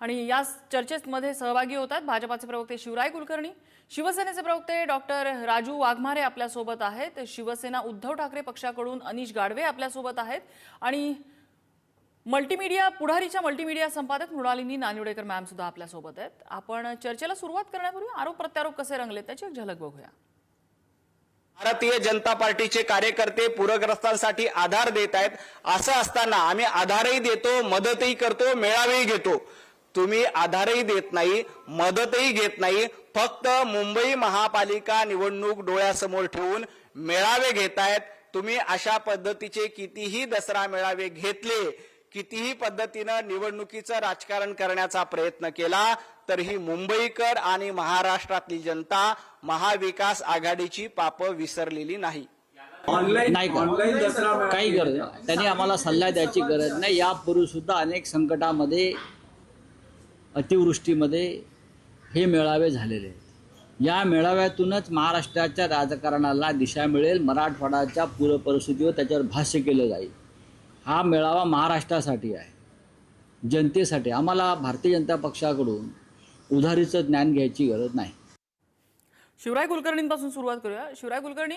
आणि या चर्चेमध्ये सहभागी होतात भाजपाचे प्रवक्ते शिवराय कुलकर्णी शिवसेनेचे प्रवक्ते डॉक्टर राजू वाघमारे आपल्यासोबत आहेत शिवसेना उद्धव ठाकरे पक्षाकडून अनिश गाडवे आपल्यासोबत आहेत आणि मल्टीमीडिया पुढारीच्या मल्टीमीडिया संपादक मृणालिनी नानिवडेकर मॅम सुद्धा आपल्यासोबत आहेत. आपण चर्चेला सुरुवात करण्यापूर्वी आरोप प्रत्यारोप कसे रंगले त्याची एक झलक बघूया. भारतीय जनता पार्टीचे कार्यकर्ते पूरग्रस्तांसाठी आधार देत आहेत. असं असताना आम्ही आधारही देतो मदतही करतो मेळावेही घेतो. तुम्ही आधारही देत नाही मदतही घेत नाही फक्त मुंबई महापालिका निवडणूक डोळ्यासमोर ठेवून मेळावे घेतायत तुम्ही अशा पद्धतीचे कितीही दसरा मेळावे घेतले कितीही पद्धतीनं निवडणुकीचं राजकारण करण्याचा प्रयत्न केला तरीही मुंबईकर आणि महाराष्ट्रातली जनता महाविकास आघाडीची पापं विसरलेली नाही. ऑनलाईन नाही काही गरज नाही. त्यांनी आम्हाला सल्ला द्यायची गरज नाही. यापूर्वी सुद्धा अनेक संकटामध्ये अतिवृष्टीमध्ये हे मेळावे झालेले आहेत. या मेळाव्यातूनच महाराष्ट्राच्या राजकारणाला दिशा मिळेल मराठवाड्याच्या पूरपरिस्थितीवर त्याच्यावर भाष्य केलं जाईल. हा मेळावा महाराष्ट्रासाठी आहे जनतेसाठी. आम्हाला भारतीय जनता पक्षाकडून उधारीचं ज्ञान घ्यायची गरज नाही. शिवराय कुलकर्णींपासून सुरुवात करूया. शिवराय कुलकर्णी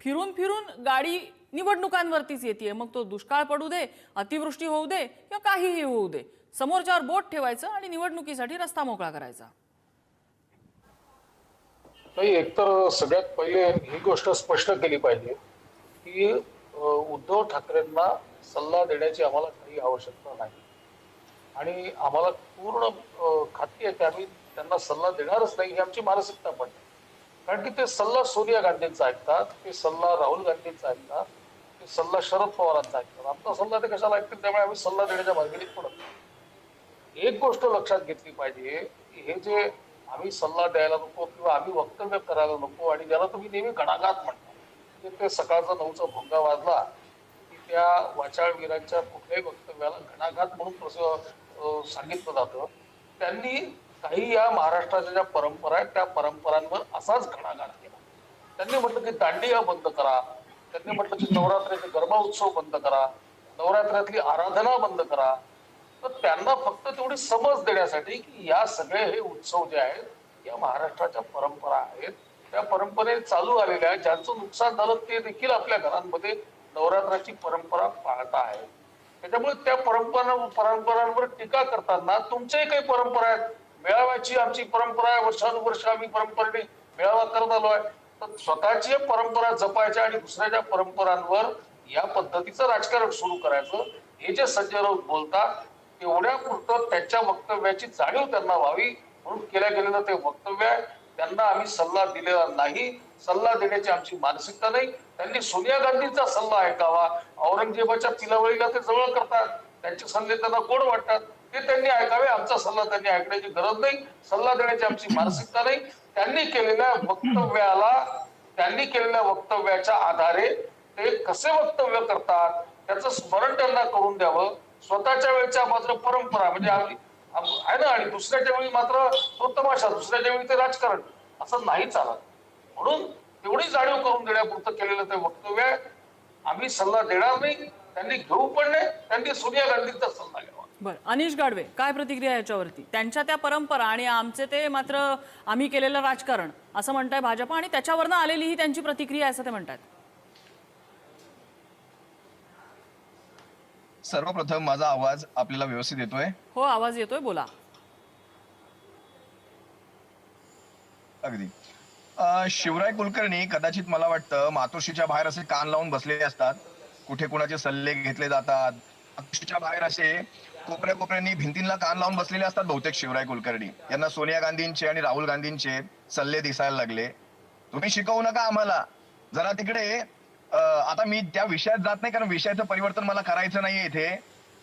फिरून फिरून गाडी निवडणुकांवरतीच येते मग तो दुष्काळ पडू दे अतिवृष्टी होऊ दे किंवा काहीही होऊ दे. समोरच्यावर बोट ठेवायचं आणि निवडणुकीसाठी रस्ता मोकळा करायचा नाही एकतर सगळ्यात पहिले ही गोष्ट स्पष्ट केली पाहिजे की उद्धव ठाकरेंना सल्ला देण्याची आम्हाला काही आवश्यकता नाही आणि आम्हाला पूर्ण खात्री आहे की आम्ही त्यांना सल्ला देणारच नाही ही आमची मानसिकता पण आहे. कारण की ते सल्ला सोनिया गांधींचा ऐकतात ते सल्ला राहुल गांधींचा ऐकतात ते सल्ला शरद पवारांचा ऐकतात आमचा सल्ला ते कशाला ऐकतील त्यामुळे आम्ही सल्ला देण्याच्या भानगडीत पडत नाही. एक गोष्ट लक्षात घेतली पाहिजे की हे जे आम्ही सल्ला द्यायला नको किंवा आम्ही वक्तव्य करायला नको आणि ज्याला तुम्ही नेहमी घणाघात म्हणता ते ते सकाळचा नऊचा भोंगा वाजला की त्या वाचाळवीरांच्या कुठल्याही वक्तव्याला घणाघात म्हणून प्रस सांगितलं जातं. त्यांनी काही या महाराष्ट्राच्या ज्या परंपरा आहेत त्या परंपरांवर असाच घणाघात केला. त्यांनी म्हटलं की दांडिया बंद करा. त्यांनी म्हटलं की नवरात्रीचे गरबा उत्सव बंद करा. नवरात्रातली आराधना बंद करा. तर त्यांना फक्त तेवढी समज देण्यासाठी की या सगळे हे उत्सव जे आहेत या महाराष्ट्राच्या परंपरा आहेत त्या परंपरे चालू आलेल्या आहेत. ज्यांचं नुकसान झालं ते देखील आपल्या घरांमध्ये नवरात्राची परंपरा पाळता आहेत. त्याच्यामुळे त्या परंपरा परंपरांवर टीका करताना तुमच्याही काही परंपरा आहेत. मेळाव्याची आमची परंपरा आहे. वर्षानुवर्ष आम्ही परंपरेने मेळावा करत आलो आहे. तर स्वतःची परंपरा जपायच्या आणि दुसऱ्याच्या परंपरांवर या पद्धतीचं राजकारण सुरू करायचं. हे जे संजय राऊत बोलतात तेवढ्या पुरतं त्यांच्या वक्तव्याची जाणीव त्यांना व्हावी म्हणून केल्या गेलेलं ते वक्तव्य आहे. त्यांना आम्ही सल्ला दिलेला नाही. सल्ला देण्याची आमची मानसिकता नाही. त्यांनी सोनिया गांधींचा सल्ला ऐकावा. औरंगजेबाच्या तिलावळीला ते जवळ करतात. त्यांचे सल्ले त्यांना गोड वाटतात. ते त्यांनी ऐकावे. आमचा सल्ला त्यांनी ऐकण्याची गरज नाही. सल्ला देण्याची आमची मानसिकता नाही. त्यांनी केलेल्या वक्तव्याला त्यांनी केलेल्या वक्तव्याच्या आधारे ते कसे वक्तव्य करतात त्याचं स्मरण त्यांना करून द्यावं. स्वतःच्या वेळच्या मात्र परंपरा म्हणजे आम्ही- आहे ना आणि दुसऱ्याच्या वेळी मात्र तो तमाशा दुसऱ्याच्या वेळी ते राजकारण असं नाही चालत. म्हणून तेवढी जाणीव करून देण्यापुरतं केलेलं ते वक्तव्य आहे. आम्ही सल्ला देणार नाही त्यांनी घेऊ पण नाही त्यांनी सोनिया गांधींचा सल्ला घ्यावा. बरं अनिश गाडवे काय प्रतिक्रिया याच्यावरती? त्यांच्या त्या परंपरा आणि आमचे ते मात्र आम्ही केलेलं राजकारण असं म्हणताय भाजपा आणि त्याच्यावरनं आलेली ही त्यांची प्रतिक्रिया असं ते म्हणतात सर्वप्रथम माझा आवाज आपल्याला व्यवस्थित येतोय? हो आवाज येतोय बोला. अगदी. शिवराय कुलकर्णी कदाचित मला वाटतं मातोश्रीच्या बाहेर असे कान लावून बसलेले असतात. कुठे कुणाचे सल्ले घेतले जातात. मातोश्रीच्या बाहेर असे कोपऱ्या कोपऱ्यांनी भिंतींना कान लावून बसलेले असतात बहुतेक शिवराय कुलकर्णी. यांना सोनिया गांधींचे आणि राहुल गांधींचे सल्ले दिसायला लागले. तुम्ही शिकवू नका आम्हाला. जरा तिकडे आता मी त्या विषयात जात नाही कारण विषयाचं परिवर्तन मला करायचं नाहीये इथे.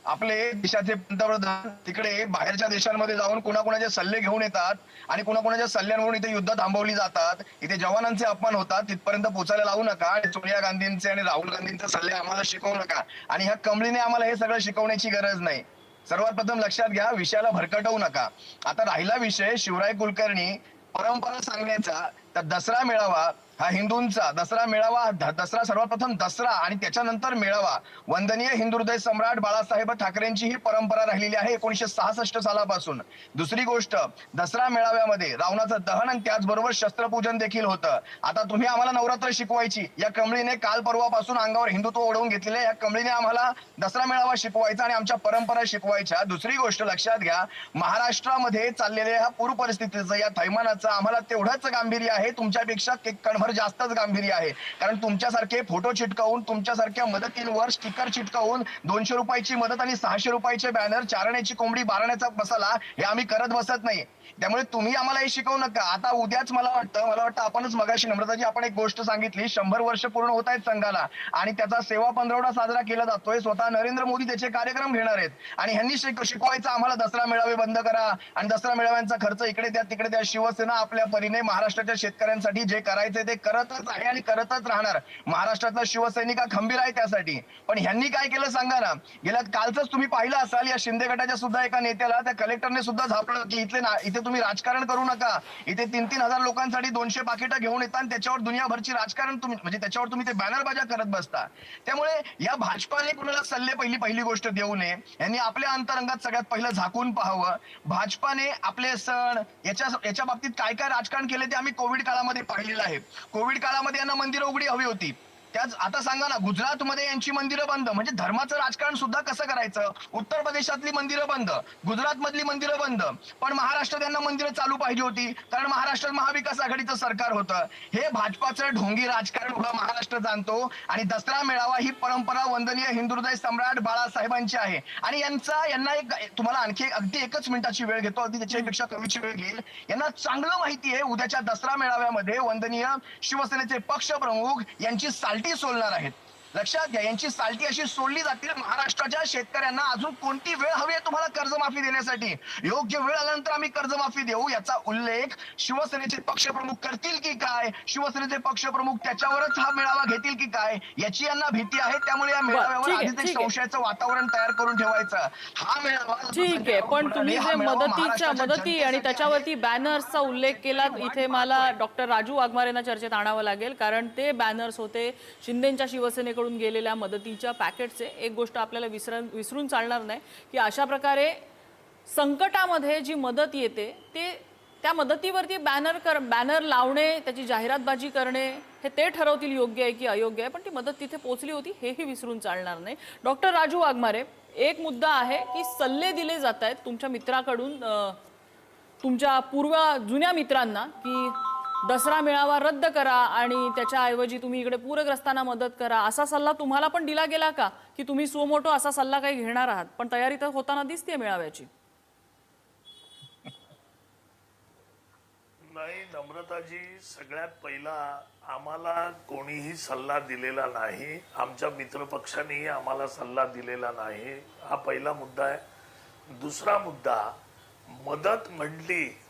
आपले देशाचे पंतप्रधान तिकडे बाहेरच्या देशांमध्ये जाऊन कुणाकुणाचे सल्ले घेऊन येतात आणि कुणाकुणाच्या सल्ल्यांवरून इथे युद्ध थांबवली जातात. इथे जवानांचे अपमान होतात तिथपर्यंत पोचायला लावू नका आणि सोनिया गांधींचे आणि राहुल गांधींचे सल्ले आम्हाला शिकवू नका. आणि ह्या कमळीने आम्हाला हे सगळं शिकवण्याची गरज नाही. सर्वात प्रथम लक्षात घ्या विषयाला भरकटवू नका. आता राहिला विषय शिवराय कुलकर्णी परंपरा सांगण्याचा तर दसरा मेळावा हिंदूंचा दसरा मेळावा दसरा सर्वप्रथम दसरा आणि त्याच्यानंतर मेळावा. वंदनीय हिंदू हृदय सम्राट बाळासाहेब ठाकरेंची ही परंपरा राहिलेली आहे एकोणीशे सहासष्ट सालापासून. दुसरी गोष्ट दसरा मेळाव्यामध्ये रावणाचं दहन आणि त्याचबरोबर शस्त्रपूजन देखील होतं. आता तुम्ही आम्हाला नवरात्र शिकवायची. या कमळीने काल परवापासून अंगावर हिंदुत्व ओढवून घेतलेले या कमळीने आम्हाला दसरा मेळावा शिकवायचा आणि आमच्या परंपरा शिकवायच्या. दुसरी गोष्ट लक्षात घ्या महाराष्ट्रामध्ये चाललेल्या ह्या पूर परिस्थितीचं या थैमानाचं आम्हाला तेवढंच गांभीर्य आहे. तुमच्यापेक्षा कणभर कणभर जास्तच गांभीर्य आहे. कारण तुमच्यासारखे फोटो चिटकवून तुमच्यासारख्या मदतींवर स्टिकर चिटकवून दोनशे रुपयाची मदत आणि सहाशे रुपयाचे बॅनर चारण्याची कोंबडी बारण्याचा मसाला हे आम्ही करत बसत नाही. त्यामुळे तुम्ही आम्हाला हे शिकवू नका. आता उद्याच मला वाटतं मला वाटतं आपणच मगाशी नम्रताजी आपण एक गोष्ट सांगितली शंभर वर्ष पूर्ण होत आहेत संघाला आणि त्याचा सेवा पंधरवडा साजरा केला जातोय. स्वतः नरेंद्र मोदी त्याचे कार्यक्रम घेणार आहेत. आणि ह्यांनी शिकवायचं आम्हाला दसरा मेळावे बंद करा आणि दसरा मेळाव्यांचा खर्च इकडे द्या तिकडे द्या. शिवसेना आपल्या परीने महाराष्ट्राच्या शेतकऱ्यांसाठी जे करायचंय ते करतच आहे आणि करतच राहणार. महाराष्ट्रातला शिवसैनिक खंबीर आहे त्यासाठी. पण ह्यांनी काय केलं सांगा ना गेल्या कालच तुम्ही पाहिलं असाल या शिंदे गटाच्या सुद्धा एका नेत्याला त्या कलेक्टरने सुद्धा झापलं की इथले ना इथे तुम्ही राजकारण करू नका. इथे तीन तीन हजार लोकांसाठी दोनशे पाकिटं घेऊन येतात त्याच्यावर दुनियाभरची राजकारण तुम्ही म्हणजे त्याच्यावर तुम्ही ते बॅनरबाजा करत बसता. त्यामुळे या भाजपाने कुणाला सल्ले पहिली पहिली गोष्ट देऊ नये. यांनी आपल्या अंतरंगात सगळ्यात पहिलं झाकून पाहावं. भाजपाने आपले सण याच्या याच्या बाबतीत काय काय राजकारण केले ते आम्ही कोविड काळामध्ये पाहिलेलं आहे. कोविड काळामध्ये यांना मंदिरं उघडी हवी होती. त्याच आता सांगा ना गुजरात मध्ये यांची मंदिरं बंद. म्हणजे धर्माचं राजकारण सुद्धा कसं करायचं? उत्तर प्रदेशातली मंदिरं बंद. गुजरात मधली मंदिरं बंद. पण महाराष्ट्रात यांना मंदिरं चालू पाहिजे होती. कारण महाराष्ट्रात महाविकास आघाडीचं सरकार होतं. हे भाजपाचं ढोंगी राजकारण उभं महाराष्ट्र जाणतो. आणि दसरा मेळावा ही परंपरा वंदनीय हिंदुदय सम्राट बाळासाहेबांची आहे. आणि यांचा यांना एक तुम्हाला आणखी अगदी एकच मिनिटाची वेळ घेतो. अगदी त्याच्यापेक्षा कमीची वेळ घेईल. यांना चांगलं माहिती आहे. उद्याच्या दसरा मेळाव्यामध्ये वंदनीय शिवसेनेचे पक्षप्रमुख यांची ती सोलणार आहेत. लक्षात घ्या यांची साल्टी अशी सोडली जातील महाराष्ट्राच्या शेतकऱ्यांना अजून कोणती वेळ हवी आहे तुम्हाला कर्जमाफी देण्यासाठी? योग्य वेळ आल्यानंतर आम्ही कर्जमाफी देऊ. याचा उल्लेख शिवसेनेचे पक्षप्रमुख करतील की काय? शिवसेनेचे पक्षप्रमुख त्याच्यावरच हा मेळावा घेतील की काय? याची यांना भीती आहे. त्यामुळे या मेळाव्यावर आधीच एक. संशयाचं वातावरण तयार करून ठेवायचं. हा मेळावा ठीक आहे पण तुम्ही जे मदतीच्या मदती आणि त्याच्यावरती बॅनर्सचा उल्लेख केला इथे मला डॉक्टर राजू वाघमारेंना चर्चेत आणावं लागेल कारण ते बॅनर्स होते शिंदेच्या शिवसेनेकडून गेलेल्या मदतीच्या पॅकेटचे एक गोष्ट आपल्याला विसर विसरून चालणार नाही की अशा प्रकारे संकटामध्ये जी मदत येते ते त्या मदतीवरती बॅनर कर बॅनर लावणे त्याची जाहिरातबाजी करणे हे ते ठरवतील योग्य आहे की अयोग्य आहे पण ती मदत तिथे पोचली होती हेही विसरून चालणार नाही. डॉक्टर राजू वाघमारे एक मुद्दा आहे की सल्ले दिले जात आहेत तुमच्या मित्राकडून तुमच्या पूर्व जुन्या मित्रांना की दसरा मेळावा रद्द करा आणि त्याच्याऐवजी तुम्ही इकडे पूरग्रस्तांना मदत करा. असा सल्ला तुम्हाला पण दिला गेला का? की तुम्ही सोमोटो असा सल्ला काही घेणार आहात? पण तयारी तर होताना दिसते मेळाव्याची. नाही नम्रताजी सगळ्यात पहिला आम्हाला कोणीही सल्ला दिलेला नाही. आमच्या मित्रपक्षानेही आम्हाला सल्ला दिलेला नाही. हा पहिला मुद्दा आहे. दुसरा मुद्दा मदत म्हणली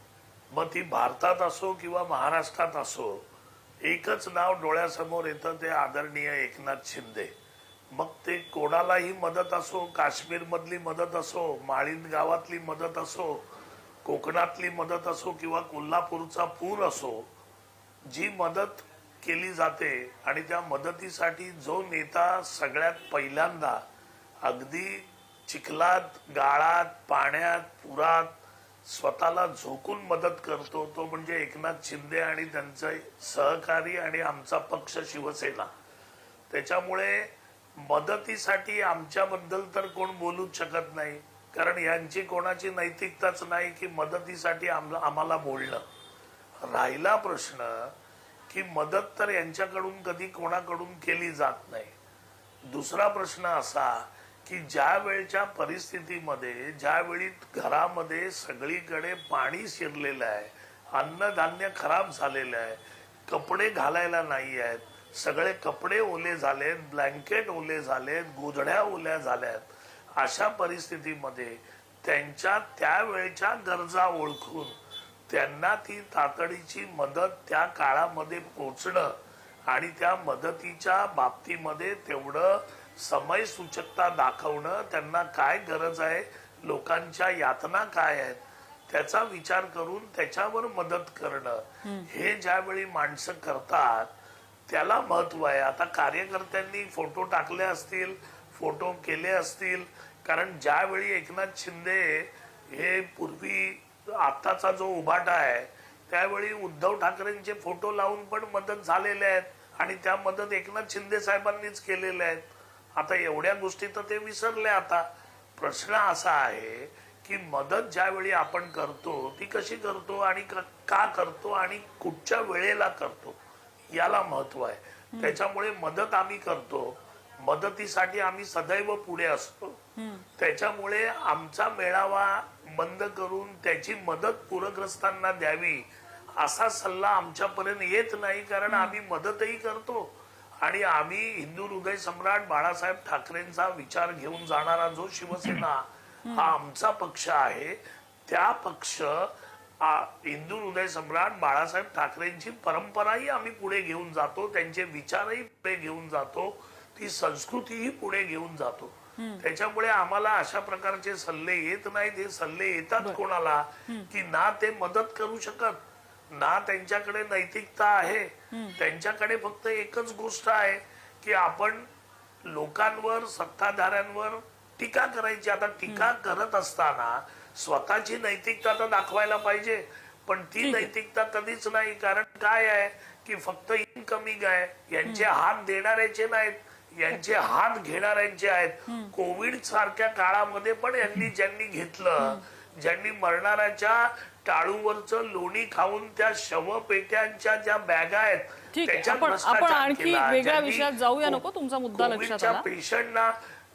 मग ती भारतात असो किंवा महाराष्ट्रात असो एकच नाव डोळ्यासमोर येतं ते आदरणीय एकनाथ शिंदे. मग ते कोणालाही मदत असो काश्मीरमधली मदत असो माळीन गावातली मदत असो कोकणातली मदत असो किंवा कोल्हापूरचा पूर असो जी मदत केली जाते आणि त्या मदतीसाठी जो नेता सगळ्यात पहिल्यांदा अगदी चिखलात गाळात पाण्यात पुरात स्वतःला झोकून मदत करतो तो म्हणजे एकनाथ शिंदे आणि त्यांचे सहकारी आणि आमचा पक्ष शिवसेना. त्याच्यामुळे मदतीसाठी आमच्याबद्दल तर कोण बोलूच शकत नाही. कारण यांची कोणाची नैतिकताच नाही की मदतीसाठी आम्हाला बोलणं. राहिला प्रश्न की मदत तर यांच्याकडून कधी कोणाकडून केली जात नाही. दुसरा प्रश्न असा की ज्या वेळच्या परिस्थितीमध्ये ज्यावेळी घरामध्ये सगळीकडे पाणी शिरलेलं आहे अन्नधान्य खराब झालेलं आहे कपडे घालायला नाही आहेत सगळे कपडे ओले झालेत ब्लँकेट ओले झालेत गोधड्या ओल्या झाल्यात अशा परिस्थितीमध्ये त्यांच्या त्यावेळच्या गरजा ओळखून त्यांना ती तातडीची मदत त्या काळामध्ये पोचणं आणि त्या मदतीच्या बाबतीमध्ये तेवढं समय सूचकता दाखवणं त्यांना काय गरज आहे लोकांच्या यातना काय आहेत त्याचा विचार करून त्याच्यावर मदत करणं. हे ज्यावेळी माणसं करतात त्याला महत्त्व आहे. आता कार्यकर्त्यांनी फोटो टाकले असतील फोटो केले असतील कारण ज्यावेळी एकनाथ शिंदे हे पूर्वी आताचा जो उभाटा आहे त्यावेळी उद्धव ठाकरेंचे फोटो लावून पण मदत झालेले आहेत आणि त्या मदत एकनाथ शिंदे साहेबांनीच केलेल्या आहेत. आता एवढ्या गोष्टी तर ते विसरले आता. प्रश्न असा आहे की मदत ज्यावेळी आपण करतो ती कशी करतो आणि क- करतो आणि कुठच्या वेळेला करतो याला महत्त्व आहे. त्याच्यामुळे मदत आम्ही करतो. मदतीसाठी आम्ही सदैव पुढे असतो. त्याच्यामुळे आमचा मेळावा बंद करून त्याची मदत पूरग्रस्तांना द्यावी असा सल्ला आमच्यापर्यंत येत नाही कारण आम्ही मदतही करतो. आणि आम्ही हिंदू हृदय सम्राट बाळासाहेब ठाकरेंचा विचार घेऊन जाणारा जो शिवसेना हा आमचा पक्ष आहे त्या पक्ष आ- हिंदू हृदय सम्राट बाळासाहेब ठाकरेंची परंपराही आम्ही पुढे घेऊन जातो त्यांचे विचारही पुढे घेऊन जातो ती संस्कृतीही पुढे घेऊन जातो. त्याच्यामुळे आम्हाला अशा प्रकारचे सल्ले येत नाहीत हे सल्ले येतात कोणाला की ना ते मदत करू शकत. ना त्यांच्याकडे नैतिकता आहे त्यांच्याकडे फक्त एकच गोष्ट आहे की आपण लोकांवर सत्ताधाऱ्यांवर टीका करायची. आता टीका करत असताना स्वतःची नैतिकता तर दाखवायला पाहिजे पण ती नैतिकता कधीच नाही. कारण काय आहे की फक्त इनकमिंग आहे यांचे हात देणाऱ्याचे नाहीत. यांचे हात घेणाऱ्यांचे आहेत. कोविड सारख्या काळामध्ये पण यांनी ज्यांनी घेतलं ज्यांनी मरणाऱ्याच्या टाळूवरचं लोणी खाऊन त्या शवपेट्यांच्या ज्या बॅगा आहेत. त्याच्यात आपण- आणखी. वेगळ्या विषयात जाऊया नको. तुमचा मुद्दा लक्षात आला. पेशंटना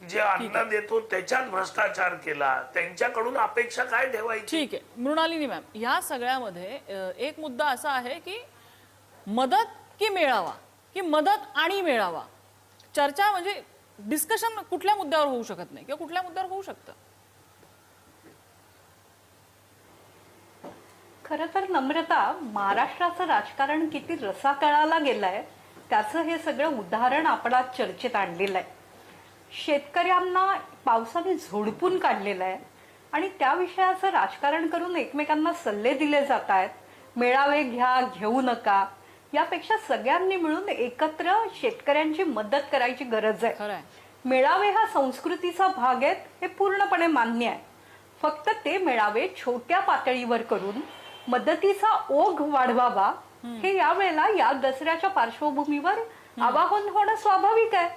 जे अन्न देतो त्याच्यात भ्रष्टाचार केला त्यांच्याकडून अपेक्षा काय ठेवायची ठीक आहे मृणालिनी मॅम ह्या सगळ्यामध्ये एक मुद्दा असा आहे की मदत की मेळावा की मदत आणि मेळावा चर्चा म्हणजे डिस्कशन कुठल्या मुद्द्यावर होऊ शकत नाही किंवा कुठल्या मुद्द्यावर होऊ शकतं खरं तर नम्रता महाराष्ट्राचं राजकारण किती रसातळाला गेलंय त्याचं हे सगळं उदाहरण आपण आज चर्चेत आणलेलं आहे. शेतकऱ्यांना पावसाने झोडपून काढलेलं आहे आणि त्या विषयाचं राजकारण करून एकमेकांना सल्ले दिले जात आहेत. मेळावे घ्या घेऊ नका यापेक्षा सगळ्यांनी मिळून एकत्र शेतकऱ्यांची मदत करायची गरज आहे. मेळावे हा संस्कृतीचा भाग आहेत हे पूर्णपणे मान्य आहे. फक्त ते मेळावे छोट्या पातळीवर करून मदतीचा ओघ वाढवावा हे यावेळेला या दसऱ्याच्या पार्श्वभूमीवर आवाहन होणं स्वाभाविक आहे.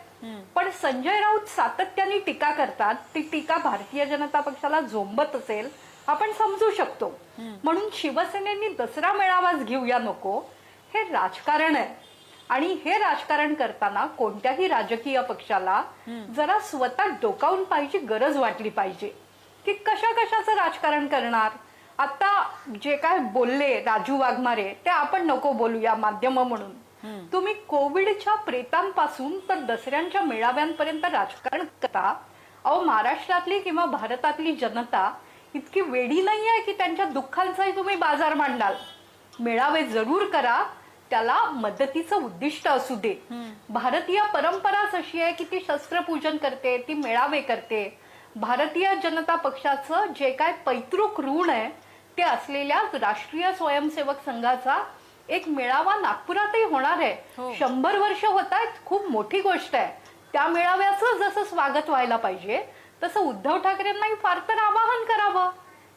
पण संजय राऊत सातत्याने टीका करतात. ती टीका भारतीय जनता पक्षाला झोंबत असेल आपण समजू शकतो. म्हणून शिवसेनेनी दसरा मेळावाच घेऊया नको हे राजकारण आहे. आणि हे राजकारण करताना कोणत्याही राजकीय पक्षाला जरा स्वतः डोकावून पाहिजे गरज वाटली पाहिजे. की कशा कशाचं राजकारण करणार? आता जे काय बोलले राजू वाघमारे ते आपण नको बोलूया माध्यम म्हणून. तुम्ही कोविडच्या प्रेतांपासून तर दसऱ्यांच्या मेळाव्यांपर्यंत राजकारण करता. अहो महाराष्ट्रातली किंवा भारतातली जनता इतकी वेडी नाही आहे की त्यांच्या दुःखांचाही तुम्ही बाजार मांडाल. मेळावे जरूर करा त्याला मदतीचं उद्दिष्ट असू दे. भारतीय परंपराच अशी आहे की ती शस्त्रपूजन करते ती मेळावे करते. भारतीय जनता पक्षाचं जे काय पैतृक ऋण आहे ते असलेल्या राष्ट्रीय स्वयंसेवक संघाचा एक मेळावा नागपुरातही होणार आहे. शंभर वर्ष होत आहेत खूप मोठी गोष्ट आहे. त्या मेळाव्याचं जसं स्वागत व्हायला पाहिजे तसं उद्धव ठाकरेंनाही फार तर आवाहन करावं.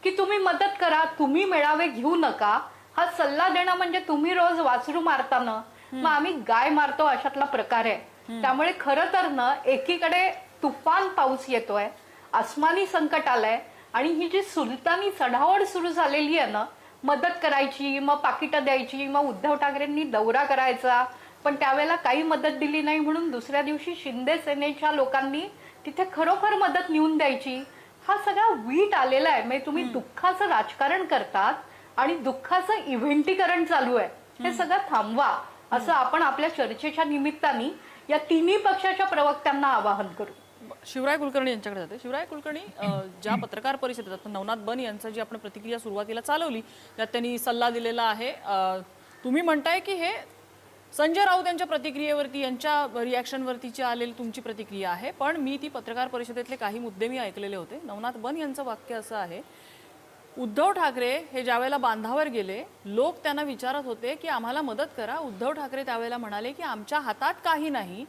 की तुम्ही मदत करा तुम्ही मेळावे घेऊ नका. हा सल्ला देणं म्हणजे तुम्ही रोज वासरू मारताना. मग आम्ही गाय मारतो अशातला प्रकार आहे. त्यामुळे खरं तर ना एकीकडे तुफान पाऊस येतोय आसमानी संकट आलंय. आणि ही जी सुलतानी चढावड सुरू झालेली आहे ना मदत करायची मग पाकिटं द्यायची मग उद्धव ठाकरेंनी दौरा करायचा पण त्यावेळेला काही मदत दिली नाही म्हणून दुसऱ्या दिवशी शिंदे सेनेच्या लोकांनी तिथे खरोखर मदत नेऊन द्यायची. हा सगळा वीट आलेला आहे. म्हणजे तुम्ही दुःखाचं राजकारण करतात आणि दुःखाचं इव्हेंटीकरण चालू आहे. हे सगळं थांबवा. असं आपण आपल्या चर्चेच्या निमित्ताने या तिन्ही पक्षाच्या प्रवक्त्यांना आवाहन करू. शिवराय कुलकर्णी यांच्याकडे जाते. शिवराय कुलकर्णी ज्या पत्रकार परिषदेत आता नवनाथ बन यांचं जी आपण प्रतिक्रिया सुरुवातीला चालवली त्यात त्यांनी सल्ला दिलेला आहे. तुम्ही म्हणताय की हे संजय राऊत यांच्या प्रतिक्रियेवरती यांच्या रिॲक्शनवरतीची आलेली तुमची प्रतिक्रिया आहे पण मी ती पत्रकार परिषदेतले काही मुद्दे मी ऐकलेले होते. नवनाथ बन यांचं वाक्य असं आहे उद्धव ठाकरे हे ज्यावेळेला बांधावर गेले लोक त्यांना विचारत होते की आम्हाला मदत करा. उद्धव ठाकरे त्यावेळेला म्हणाले की आमच्या हातात काही नाही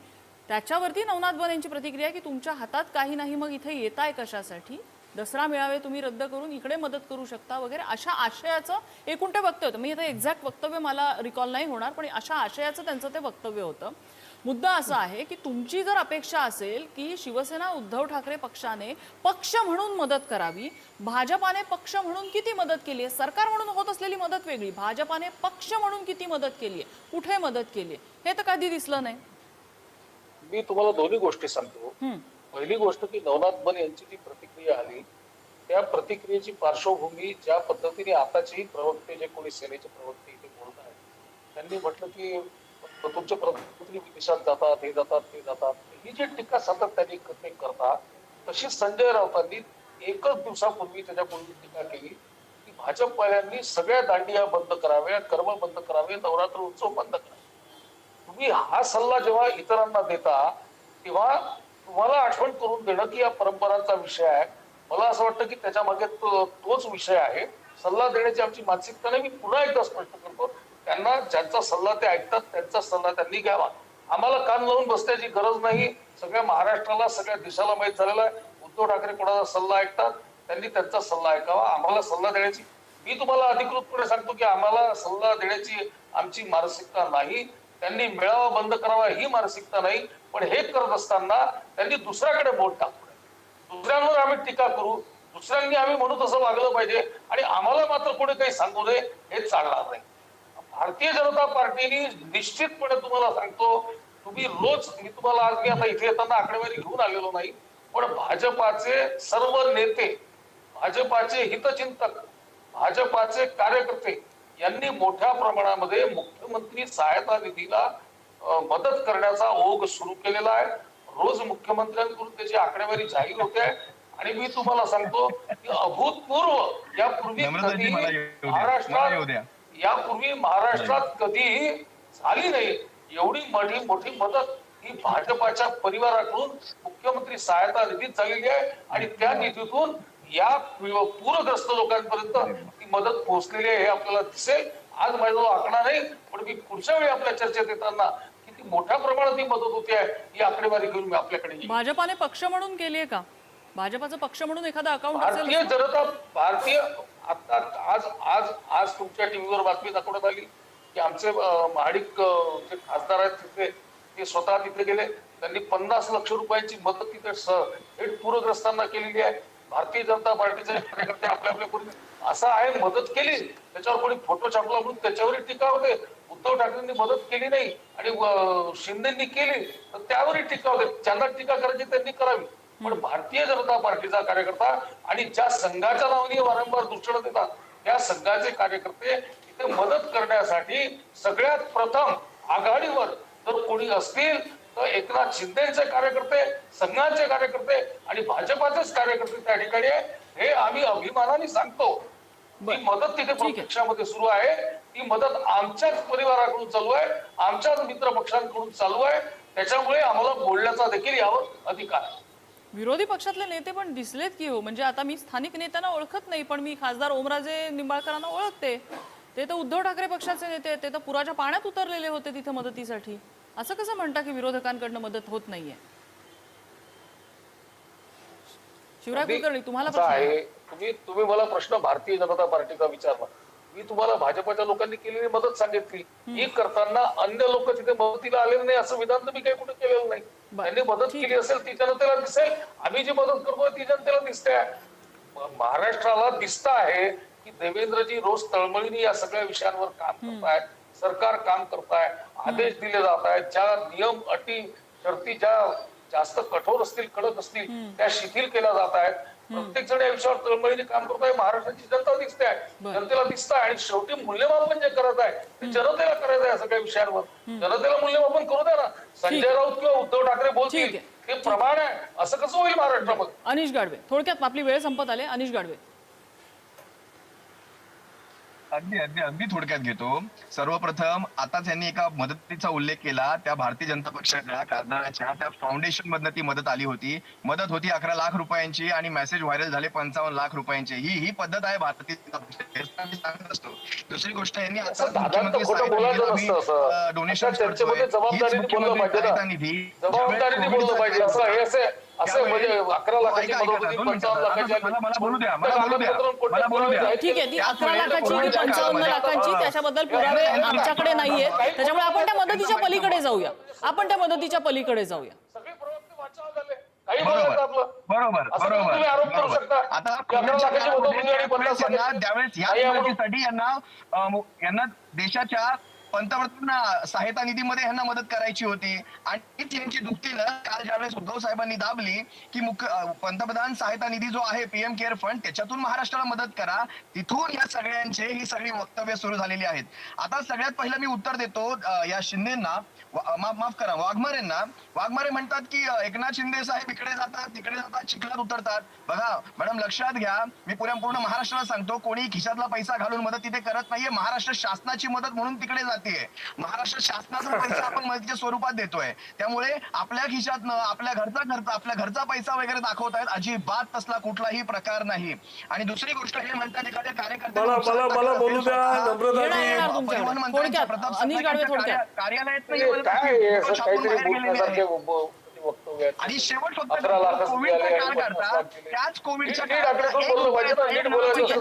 त्याच्यावरती नवनाथ बन यांची प्रतिक्रिया की तुमच्या हातात काही नाही मग इथे येताय कशासाठी? दसरा मेळावे तुम्ही रद्द करून इकडे मदत करू शकता वगैरे अशा आशयाचं एकूण ते वक्तव्य होतं. मी आता एक्झॅक्ट वक्तव्य मला रिकॉल नाही होणार पण अशा आशयाचं त्यांचं ते वक्तव्य होतं. मुद्दा असा आहे की तुमची जर अपेक्षा असेल की शिवसेना उद्धव ठाकरे पक्षाने पक्ष म्हणून मदत करावी भाजपाने पक्ष म्हणून किती मदत केली आहे? सरकार म्हणून होत असलेली मदत वेगळी भाजपाने पक्ष म्हणून किती मदत केली आहे? कुठे मदत केली आहे? हे तर कधी दिसलं नाही. मी तुम्हाला दोन्ही गोष्टी सांगतो. पहिली गोष्ट की नवनाथ बन यांची जी प्रतिक्रिया आली त्या प्रतिक्रियेची पार्श्वभूमी ज्या पद्धतीने आताचेही प्रवक्ते जे कोणी सेनेचे प्रवक्ते इथे बोलत आहेत त्यांनी म्हटलं की तुमचे प्रधानमंत्री विदेशात जातात हे जातात ते जातात. ही जी टीका सातत्याने ते करतात तशी संजय राऊतांनी एकच दिवसापूर्वी त्याच्यापूर्वी टीका केली की भाजपवाल्यांनी सगळ्या दांडिया बंद कराव्या कर्म बंद करावे नवरात्र उत्सव बंद करावे. तुम्ही हा सल्ला जेव्हा इतरांना देता तेव्हा तुम्हाला आठवण करून देणं की या परंपरांचा विषय आहे. मला असं वाटतं की त्याच्यामागे तो- तोच विषय आहे. सल्ला देण्याची आमची मानसिकता नाही मी पुन्हा एकदा स्पष्ट करतो. त्यांना ज्यांचा सल्ला ते ऐकतात त्यांचा सल्ला त्यांनी घ्यावा. आम्हाला कान लावून बसण्याची गरज नाही. सगळ्या महाराष्ट्राला सगळ्या देशाला माहीत झालेला आहे. उद्धव ठाकरे कोणाचा सल्ला ऐकतात? त्यांनी त्यांचा सल्ला ऐकावा. आम्हाला सल्ला देण्याची मी तुम्हाला अधिकृतपणे सांगतो की आम्हाला सल्ला देण्याची आमची मानसिकता नाही. त्यांनी मेळावा बंद करावा ही मानसिकता नाही पण हे करत असताना त्यांनी दुसऱ्याकडे बोट टाकू नये. दुसऱ्यांवर आम्ही टीका करू दुसऱ्यांनी आम्ही म्हणू तसं वागलं पाहिजे आणि आम्हाला मात्र कोणी काही सांगू नये हे चालणार नाही. भारतीय जनता पार्टीने निश्चितपणे तुम्हाला सांगतो तुम्ही रोज मी तुम्हाला आज मी आता इथे येताना आकडेवारी घेऊन आलेलो नाही पण भाजपाचे सर्व नेते भाजपाचे हितचिंतक भाजपाचे कार्यकर्ते यांनी मोठ्या प्रमाणामध्ये मुख्यमंत्री सहायता निधीला मदत करण्याचा ओघ सुरू केलेला आहे. रोज मुख्यमंत्र्यांकडून त्याची आकडेवारी जाहीर होते आहे. आणि मी तुम्हाला सांगतो की अभूतपूर्व यापूर्वी कधी. महाराष्ट्रात यापूर्वी महाराष्ट्रात कधीही झाली नाही. एवढी मोठी मोठी मदत ही भाजपाच्या परिवाराकडून मुख्यमंत्री सहायता निधीत झालेली आहे. आणि त्या निधीतून या पूरग्रस्त लोकांपर्यंत मदत पोहोचलेली आहे हे आपल्याला दिसेल. आज माझा आकडा नाही पण मी पुढच्या वेळी आपल्या चर्चेत येताना किती मोठ्या प्रमाणात ही मदत होते आहे ही आकडेवारी घेऊन मी आपल्याकडे. भाजपाने पक्ष म्हणून केली आहे का? भाजपाचं पक्ष म्हणून एखादा अकाउंट भारतीय जनता भारतीय आता आज आज आज तुमच्या टीव्हीवर बातमी दाखवण्यात आली की आमचे महाडिक जे खासदार आहेत तिथे ते स्वतः तिथे गेले. त्यांनी पन्नास लक्ष रुपयांची मदत तिथे पूरग्रस्तांना केलेली आहे. भारतीय जनता पार्टीचे कार्यकर्ते आपल्या आपल्या पूर्वी असं आहे मदत केली. त्याच्यावर कोणी फोटो छापला म्हणून त्याच्यावरही टीका होते. उद्धव ठाकरेंनी मदत केली नाही आणि शिंदेनी केली तर त्यावरही टीका होते. ज्यांना टीका करायची त्यांनी करावी. पण भारतीय जनता पार्टीचा कार्यकर्ता आणि ज्या संघाच्या नावाने वारंवार दूषण देतात त्या संघाचे कार्यकर्ते इथे मदत करण्यासाठी सगळ्यात प्रथम आघाडीवर जर कोणी असतील तर एकनाथ शिंदेचे कार्यकर्ते संघाचे कार्यकर्ते आणि भाजपाचेच कार्यकर्ते त्या ठिकाणी हे आम्ही अभिमानाने सांगतो. ती मदत तिथे पक्षामध्ये सुरू आहे. ती मदत आमच्याच परिवाराकडून चालू आहे. आमच्याच मित्र पक्षांकडून चालू आहे. त्याच्यामुळे आम्हाला बोलण्याचा देखील यावर अधिकार आहे. विरोधी पक्षातले नेते पण दिसलेत की हो. म्हणजे आता मी स्थानिक नेत्यांना ओळखत नाही पण मी खासदार ओमराजे निंबाळकरांना ओळखते. ते तर उद्धव ठाकरे पक्षाचे नेते. ते तर पुराच्या पाण्यात उतरलेले होते तिथे मदतीसाठी. असं कसं म्हणता की विरोधकांकडनं मदत होत नाहीये? शिवराज कुलकर्णी तुम्हाला प्रश्न आहे. तुम्ही तुम्ही मला प्रश्न भारतीय जनता पार्टीचा विचारला मी तुम्हाला भाजपच्या लोकांनी केलेली मदत सांगितली. ही करताना अन्य लोक तिथे मदतीला आलेले नाही असं विधान मी काही कुठे केलेलं नाही. त्यांनी मदत केली असेल ती जनतेला दिसेल. आम्ही जी मदत करतोय ती जनतेला दिसते. महाराष्ट्राला दिसत आहे की देवेंद्रजी रोज तळमळीने या सगळ्या विषयांवर काम करतायत. सरकार काम करताय आदेश दिले जात आहेत ज्या नियम अटी शर्ती ज्या जास्त कठोर असतील कडक असतील त्या शिथिल केल्या जात आहेत. प्रत्येक जण या विषयावर तळमळीने काम करत आहे महाराष्ट्राची जनता दिसते आहे. जनतेला दिसत आहे आणि शेवटी मूल्यमापन जे करत आहे ते जनतेला करायचं आहे सगळ्या विषयांवर. जनतेला मूल्यमापन करू द्या ना. संजय राऊत किंवा उद्धव ठाकरे ठीक बोलतील. ते प्रमाण आहे. असं कसं होईल महाराष्ट्रामध्ये? अनिश गाडवे. थोडक्यात आपली वेळ संपत आले. अनिश गाडवे. अगदी अगदी अगदी थोडक्यात घेतो. सर्वप्रथम आताच यांनी एका मदतीचा उल्लेख केला. त्या भारतीय जनता पक्षाच्या खासदाराच्या त्या फाउंडेशन मधनं ती मदत आली होती. मदत होती अकरा लाख रुपयांची आणि मेसेज व्हायरल झाले पंचावन्न लाख रुपयांचे. ही ही पद्धत आहे भारतीय जनता पक्षाची. सांगत असतो. दुसरी गोष्ट यांनी आता असं दादांत खोटं बोलायचं नसतं असं. डोनेशन अशा असं हे म्हणजे अकरा लाखाची द्या ठीक आहे ती अकरा लाखाची की पंचावन्न काळामध्ये- लाखांची त्याच्याबद्दल पुरावे आमच्याकडे नाहीयेत. त्याच्यामुळे आपण त्या मदतीच्या पलीकडे जाऊया. आपण त्या मदतीच्या पलीकडे जाऊया. सगळे प्रवक्ते वाचाव झाले काही बरोबर. बरोबर असं बरोबर तुम्ही आरोप करू बरोबर. शकता. आता यांना देशाच्या पंतप्रधान सहायता निधीमध्ये यांना मदत करायची होती. आणि त्यांची दुखती दुःखीनं काल ज्यावेळेस उद्धव साहेबांनी दाबली की मुख्य पंतप्रधान सहायता निधी जो आहे पीएम केअर फंड त्याच्यातून महाराष्ट्राला मदत करा. तिथून या सगळ्यांचे ही सगळी वक्तव्य सुरू झालेली आहेत. आता सगळ्यात पहिलं मी उत्तर देतो या शिंदेना. माफ माफ करा वाघमारेंना. वाघमारे म्हणतात की एकनाथ शिंदे साहेब इकडे जातात तिकडे जातात चिखलात उतरतात. बघा मॅडम लक्षात घ्या मी पुऱ्या पूर्ण महाराष्ट्राला सांगतो कोणी खिशातला पैसा घालून मदत तिथे करत नाहीये. महाराष्ट्र शासनाची मदत म्हणून तिकडे जाते. महाराष्ट्र शासनाचा पैसा आपण मदतीच्या स्वरूपात देतोय. त्यामुळे आपल्या खिशातनं आपल्या घरचा खर्च आपल्या घरचा पैसा वगैरे दाखवतायत अजिबात तसला कुठलाही प्रकार नाही. आणि दुसरी गोष्ट हे म्हणतात एखाद्या कार्यकर्त्याला प्रताप कार्यालयात वक्तव्य. आणि शेवट फक्त कोविडचा काळ. त्याच कोविडच्या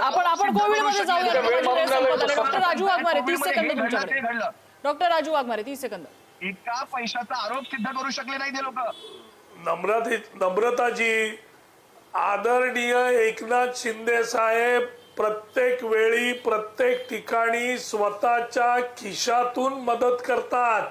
आपण आपण कोविडमध्ये जाऊया. डॉक्टर राजू वाघमारे. तीस सेकंद घडलं. डॉक्टर राजू वाघमारे तीस सेकंद. एका पैशाचा आरोप सिद्ध करू शकले नाही ते लोक. नम्रते नम्रताजी आदरणीय एकनाथ शिंदे साहेब प्रत्येक वेळी प्रत्येक ठिकाणी स्वतःच्या खिशातून मदत करतात.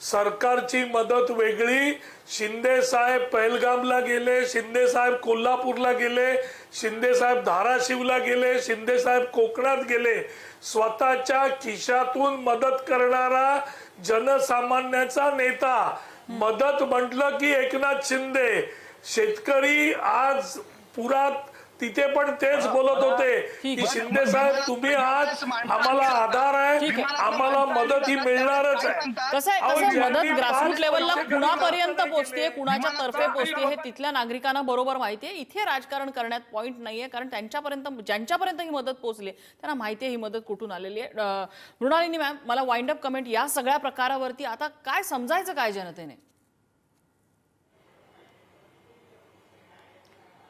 सरकारची मदत वेगळी. शिंदे साहेब पहलगामला गेले शिंदे साहेब कोल्हापूरला गेले शिंदे साहेब धाराशिवला गेले शिंदे साहेब कोकणात गेले. स्वतःच्या खिशातून मदत करणारा जनसामान्याचा नेता. मदत म्हटलं की एकनाथ शिंदे. शेतकरी आज पुरात तिथे पण तेच बोलत होते की. शिंदे साहेब तुम्ही आज आम्हाला आधार आहे. आम्हाला मदत ही मिळणारच आहे. कसं आहे कसं मदत ग्रासरूट लेवलला कुणापर्यंत पोहोचते कुणाच्या तर्फे पोहोचते हे तिथल्या नागरिकांना बरोबर माहितीये इथे राजकारण करण्यात पॉईंट नाहीये कारण त्यांच्यापर्यंत ज्यांच्यापर्यंत ही मदत पोहोचली त्यांना माहिती आहे ही मदत कुठून आलेली आहे. मृणालिनी मॅम मला वाइंड अप कमेंट या सगळ्या प्रकारावरती आता काय समजायचं काय जनतेने?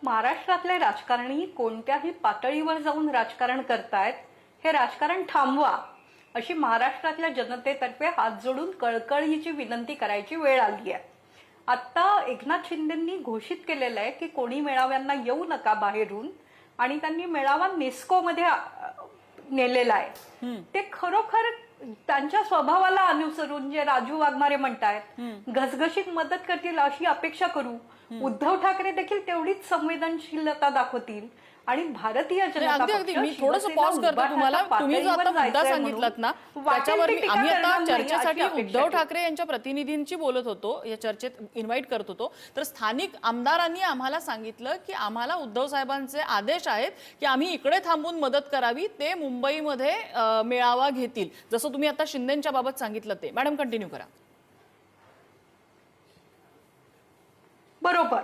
महाराष्ट्रातले राजकारणी कोणत्याही पातळीवर जाऊन राजकारण करतायत हे राजकारण थांबवा अशी महाराष्ट्रातल्या जनतेतर्फे हात जोडून कळकळीची विनंती करायची वेळ आली आहे. आता एकनाथ शिंदेंनी घोषित केलेलं आहे की कोणी मेळाव्यांना येऊ नका बाहेरून आणि त्यांनी मेळावा नेस्कोमध्ये नेलेला आहे. ते खरोखर त्यांच्या स्वभावाला अनुसरून जे राजू वाघमारे म्हणतायत घसघशीत मदत करतील अशी अपेक्षा करू उद्धव ठाकरे देखील तेवढीच संवेदनशीलता दाखवतील. आणि भारतीय नाही, जनता अगदी पक्ष मी थोडस पॉज करतो. तुम्हाला तुम्ही जो आता मुद्दा सांगितलात ना त्याच्यावर आम्ही आता चर्चेसाठी उद्धव. ठाकरे यांच्या प्रतिनिधींची बोलत होतो या चर्चेत इन्व्हाइट करत होतो. तर स्थानिक आमदारांनी आम्हाला सांगितलं की आम्हाला उद्धव साहेबांचे आदेश आहेत की आम्ही इकडे थांबून मदत करावी ते मुंबईमध्ये मेळावा घेतील. जसं तुम्ही आता शिंदेच्या बाबत सांगितलं ते. मॅडम कंटिन्यू करा. बरोबर.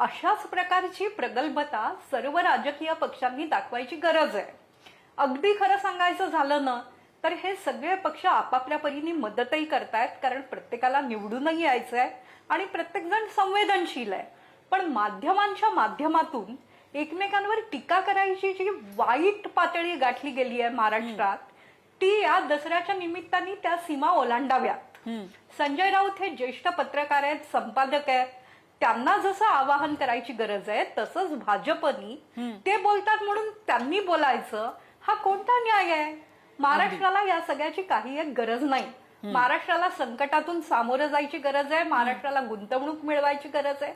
अशाच प्रकारची प्रगल्भता सर्व राजकीय पक्षांनी दाखवायची गरज आहे. अगदी खरं सांगायचं झालं ना तर हे सगळे पक्ष आपापल्या परीने मदतही करतायत कारण प्रत्येकाला निवडूनही यायचं आहे आणि प्रत्येकजण संवेदनशील आहे. पण माध्यमांच्या माध्यमातून एकमेकांवर टीका करायची जी वाईट पातळी गाठली गेली आहे महाराष्ट्रात ती या दसऱ्याच्या निमित्ताने त्या सीमा ओलांडाव्यात. संजय राऊत हे ज्येष्ठ पत्रकार आहेत संपादक आहेत त्यांना जसं आवाहन करायची गरज आहे तसंच भाजपनी ते बोलतात म्हणून त्यांनी बोलायचं हा कोणता न्याय आहे? महाराष्ट्राला या सगळ्याची काही एक गरज नाही. महाराष्ट्राला संकटातून सामोरं जायची गरज आहे महाराष्ट्राला गुंतवणूक मिळवायची गरज आहे.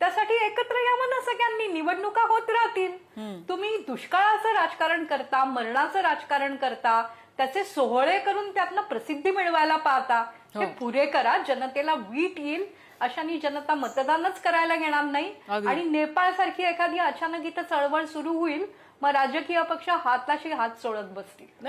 त्यासाठी एकत्र यावं ना सगळ्यांनी निवडणुका होत राहतील. तुम्ही दुष्काळाचं राजकारण करता मरणाचं राजकारण करता त्याचे सोहळे करून त्यातनं प्रसिद्धी मिळवायला पाहता हे. पुरे करा जनतेला वीट येईल अशाने जनता मतदानच करायला घेणार नाही. आणि नेपाळ सारखी एखादी अचानक इथं चळवळ सुरू होईल मग राजकीय पक्ष हाताशी हात चोळत बसतील